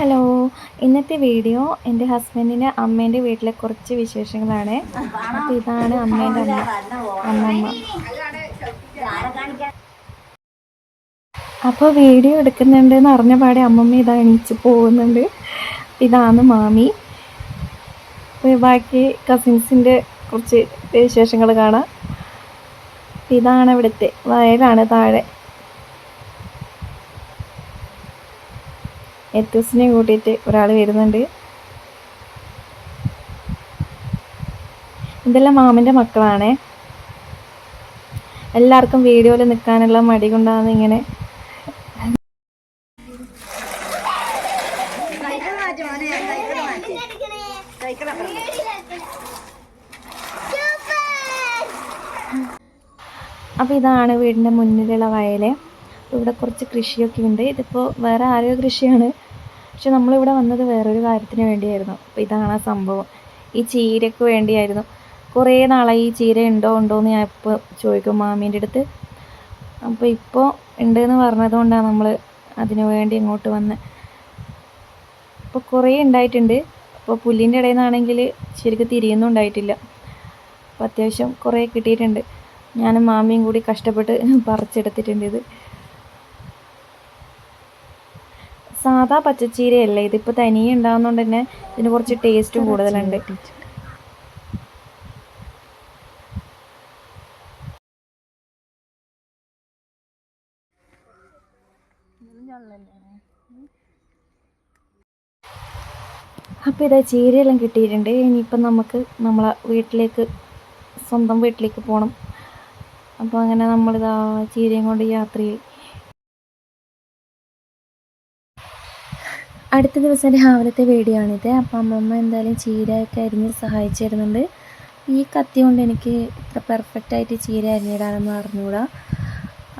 Hello. ഇന്നത്തെ video എന്റെ ഹസ്ബൻഡിന്റെ അമ്മേന്റെ വീട്ടിലെ കുറച്ച് വിശേഷങ്ങളാണ്. അപ്പോൾ ഇതാണ് അമ്മേന്റെ അമ്മ. അമ്മമ്മ. അപ്പോൾ വീഡിയോ എടുക്കുന്നുണ്ട് എന്ന് അറിഞ്ഞ പാടെ അമ്മമ്മ ഇതാ എണീച്ച് പോകുന്നുണ്ട്. ഇതാണ് മാമി. ബാക്കി കസിൻസിന്റെ കുറച്ച് വിശേഷങ്ങൾ കാണാം. ഇതാണ് ഇവിടുത്തെ വയലാണ് താഴെ. എത്തൂസിനെ കൂട്ടിയിട്ട് ഒരാൾ വരുന്നുണ്ട്. ഇതെല്ലാം മാമിന്റെ മക്കളാണേ. എല്ലാവർക്കും വീഡിയോയിൽ നിൽക്കാനുള്ള മടി കൊണ്ടാണ് ഇങ്ങനെ. അപ്പോൾ ഇതാണ് വീടിന്റെ മുന്നിലുള്ള വയൽ ഇവിടെ കുറച്ച് കൃഷിയൊക്കെ ഉണ്ട്. ഇതിപ്പോൾ വേറെ ആരോ കൃഷിയാണ്. പക്ഷെ നമ്മളിവിടെ വന്നത് വേറൊരു കാര്യത്തിന് വേണ്ടിയായിരുന്നു. അപ്പോൾ ഇതാണ് ആ സംഭവം. ഈ ചീരയ്ക്ക് വേണ്ടിയായിരുന്നു. കുറേ നാളായി ഈ ചീര ഉണ്ടോ ഉണ്ടോ എന്ന് ഞാൻ ഇപ്പോൾ ചോദിക്കും മാമീന്റെ അടുത്ത്. അപ്പോൾ ഇപ്പോൾ ഉണ്ടെന്ന് പറഞ്ഞതുകൊണ്ടാണ് പറഞ്ഞത് നമ്മൾ അതിനു വേണ്ടി ഇങ്ങോട്ട് വന്നത് അപ്പോൾ കുറേ ഉണ്ടായിട്ടുണ്ട്. അപ്പോൾ പുല്ലിന്റെ ഇടയിൽ നിന്നാണെങ്കിൽ ശരിക്കും തിരിയൊന്നും ഉണ്ടായിട്ടില്ല. അപ്പോൾ അത്യാവശ്യം കുറേ കിട്ടിയിട്ടുണ്ട്. ഞാനും മാമിയും കൂടി കഷ്ടപ്പെട്ട് പറിച്ചെടുത്തിട്ടുണ്ട് ഇത്. സാധാ പച്ചച്ചീരയല്ല? ഇതിപ്പോൾ തനിയെ ഉണ്ടാകുന്നതുകൊണ്ട് തന്നെ ഇതിന് കുറച്ച് ടേസ്റ്റും കൂടുതലുണ്ട്. അപ്പോൾ ഇതാ ചീരയെല്ലാം കിട്ടിയിട്ടുണ്ട്. ഇനിയിപ്പം നമുക്ക് നമ്മളെ വീട്ടിലേക്ക് സ്വന്തം വീട്ടിലേക്ക് പോകണം അപ്പോൾ അങ്ങനെ നമ്മളിതാ ചീരയും കൊണ്ട് യാത്രയായി അടുത്ത ദിവസം രാവിലത്തെ വീഡിയോ ആണിത് അപ്പം അമ്മമ്മ എന്തായാലും ചീരയൊക്കെ അരിഞ്ഞ് സഹായിച്ചിരുന്നുണ്ട് ഈ കത്തി കൊണ്ട് എനിക്ക് ഇത്ര പെർഫെക്റ്റ് ആയിട്ട് ചീര അരിഞ്ഞിടാനൊന്നും അറിഞ്ഞുകൂടാ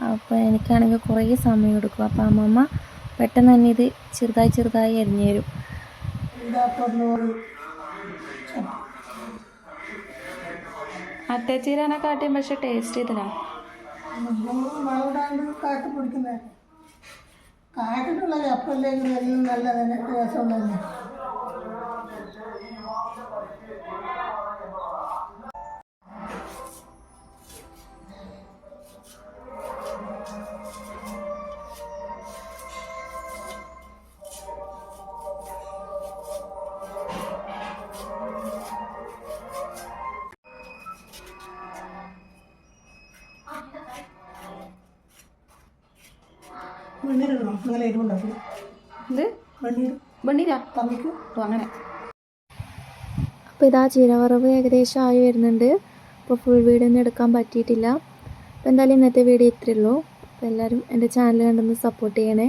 അപ്പോൾ എനിക്കാണെങ്കിൽ കുറേ സമയം എടുക്കും അപ്പോൾ അമ്മമ്മ പെട്ടെന്ന് തന്നെ ഇത് ചെറുതായി ചെറുതായി അരിഞ്ഞു തരും മറ്റേ ചീരനെ കാട്ടിയും പക്ഷെ ടേസ്റ്റ് ചെയ്തതാണ് കാട്ടി പിടിക്കുന്നത് കാട്ടിട്ടുള്ളത് അപ്പല്ലെങ്കിൽ എല്ലാം നല്ല തന്നെ വെണ്ണീർ വെണ്ണീരാ? അപ്പോൾ അങ്ങനെ. അപ്പോൾ ഇതാ ചീരവറവ് ഏകദേശം ആയി വരുന്നുണ്ട്. അപ്പോൾ ഫുൾ വീഡിയോ ഒന്നും എടുക്കാൻ പറ്റിയിട്ടില്ല. അപ്പോൾ എന്തായാലും ഇന്നത്തെ വീഡിയോ ഇത്രയുള്ളൂ അപ്പോൾ എല്ലാവരും എന്റെ ചാനൽ കണ്ടൊന്ന് സപ്പോർട്ട് ചെയ്യണേ.